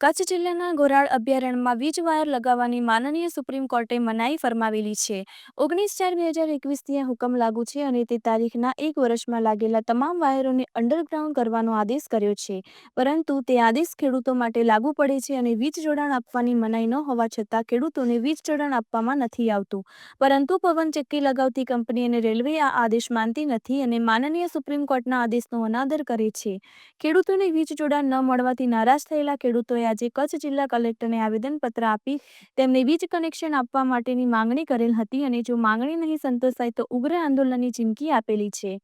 કચ્છ જિલ્લાના ગોરાળ અભયારણ્યમાં વીજ વાયર લગાવવાની માનનીય સુપ્રીમ કોર્ટે મનાઈ ફરમાવેલી છે. ઓગણીસ ચાર બે હજાર એકવીસથી આ હુકમ લાગુ છે અને તે તારીખના એક વર્ષમાં લાગેલા તમામ વાયરોને અંડરગ્રાઉન્ડ કરવાનો આદેશ કર્યો છે. પરંતુ તે આદેશ ખેડૂતો માટે લાગુ પડે છે અને વીજ જોડાણ આપવાની મનાઈ ન હોવા છતાં ખેડૂતોને વીજ જોડાણ આપવામાં નથી આવતું. પરંતુ પવન ચક્કી લગાવતી કંપની અને રેલવે આ આદેશ માનતી નથી અને માનનીય સુપ્રીમ કોર્ટના આદેશનો અનાદર કરે છે. ખેડૂતોને વીજ જોડાણ ન મળવાથી નારાજ થયેલા ખેડૂતોએ આજે કચ્છ જિલ્લા કલેક્ટરને આવેદનપત્ર આપી તેમને વીજ કનેક્શન આપવા માટેની માંગણી કરેલ હતી અને જો માંગણી નહીં સંતોષાય તો ઉગ્ર આંદોલનની ચીમકી આપેલી છે.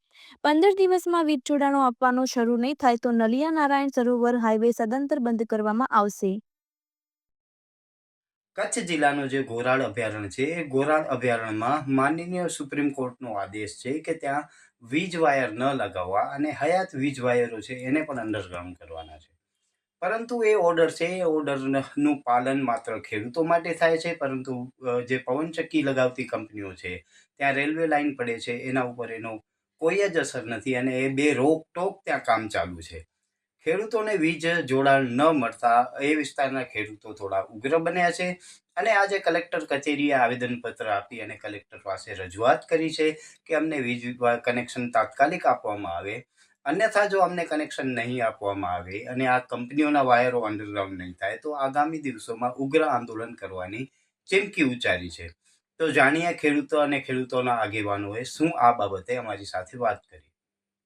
પંદર દિવસમાં વીજ જોડાણો આપવાનો શરૂ નહીં થાય તો નલિયા નારાયણ સરોવર હાઈવે સદંતર બંધ કરવામાં આવશે. કચ્છ જિલ્લાનો જે ગોરાળ અભયારણ્ય છે, એ ગોરાળ અભયારણ્યમાં માનનીય સુપ્રીમ કોર્ટનો આદેશ છે કે ત્યાં વીજ વાયર ન લગાવવા અને હયાત વીજ વાયરો છે એને પણ અંડરગ્રાઉન્ડ કરવાના છે. પરંતુ એ ઓર્ડર છે, એ ઓર્ડરનું પાલન માત્ર ખેડૂતો માટે થાય છે, પરંતુ જે પવનચક્કી લગાવતી કંપનીઓ છે, ત્યાં રેલવે લાઇન પડે છે, એના ઉપર એનો કોઈ જ અસર નથી અને એ બે રોકટોક ત્યાં કામ ચાલુ છે. ખેડૂતોને વીજ જોડાણ ન મળતા એ વિસ્તારના ખેડૂતો થોડા ઉગ્ર બન્યા છે અને આજે કલેક્ટર કચેરીએ આવેદનપત્ર આપી અને કલેક્ટર પાસે રજૂઆત કરી છે કે અમને વીજ કનેક્શન તાત્કાલિક આપવામાં આવે. અન્યથા જો અમને કનેક્શન નહીં આપવામાં આવે અને આ કંપનીઓના વાયરો અંડરગ્રાઉન્ડ નહીં થાય, તો આગામી દિવસોમાં ઉગ્ર આંદોલન કરવાની ચીમકી ઉચ્ચારી છે. તો જાણીએ ખેડૂતો અને ખેડૂતોના આગેવાનોએ શું આ બાબતે અમારી સાથે વાત કરી.